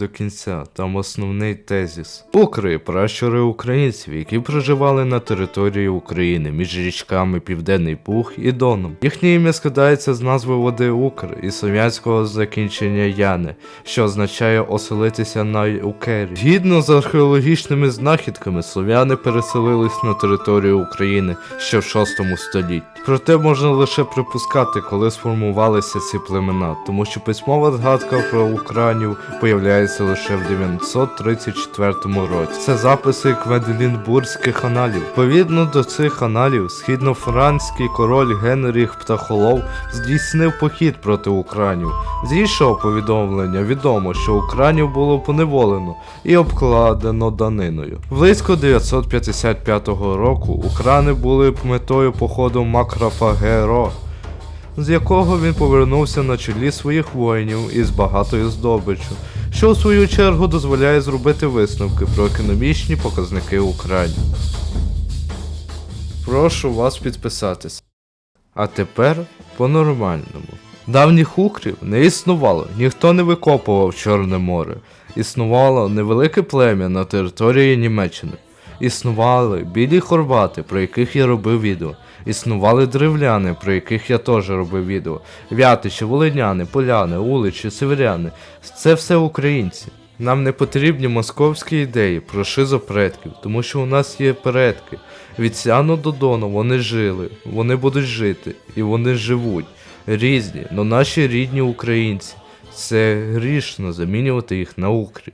до кінця. Там основний тезіс. Укри пращури українців, які проживали на території України між річками Південний Буг і Доном. Їхнє ім'я складається з назви води Укр і слов'янського закінчення Яни, що означає оселитися на Укері. Згідно з археологічними знахідками, слов'яни переселились на територію України ще в 6 столітті. Проте можна лише припускати, коли сформувалися ці племена, тому що письмова згадка про Українів появляється лише в 934 році. Це записи Кведлінбурзьких аналів. Відповідно до цих аналів, східнофранський король Генріх Птахолов здійснив похід проти Українів. З іншого повідомлення відомо, що Українів було поневолено і обкладено даниною. Близько 955 року Украни були метою походу Макрофагеро, з якого він повернувся на чолі своїх воїнів із багатою здобиччю, що у свою чергу дозволяє зробити висновки про економічні показники України. Прошу вас підписатися. А тепер по-нормальному. Давніх укрів не існувало, ніхто не викопував Чорне море. Існувало невелике плем'я на території Німеччини. Існували білі хорвати, про яких я робив відео. Існували древляни, про яких я теж робив відео. Вятичі, волиняни, поляни, уличі, северяни. Це все українці. Нам не потрібні московські ідеї про шизопредків, тому що у нас є предки. Від Сяну до Дону вони жили, вони будуть жити, і вони живуть. Різні, но наші рідні українці. Це грішно замінювати їх на укрі.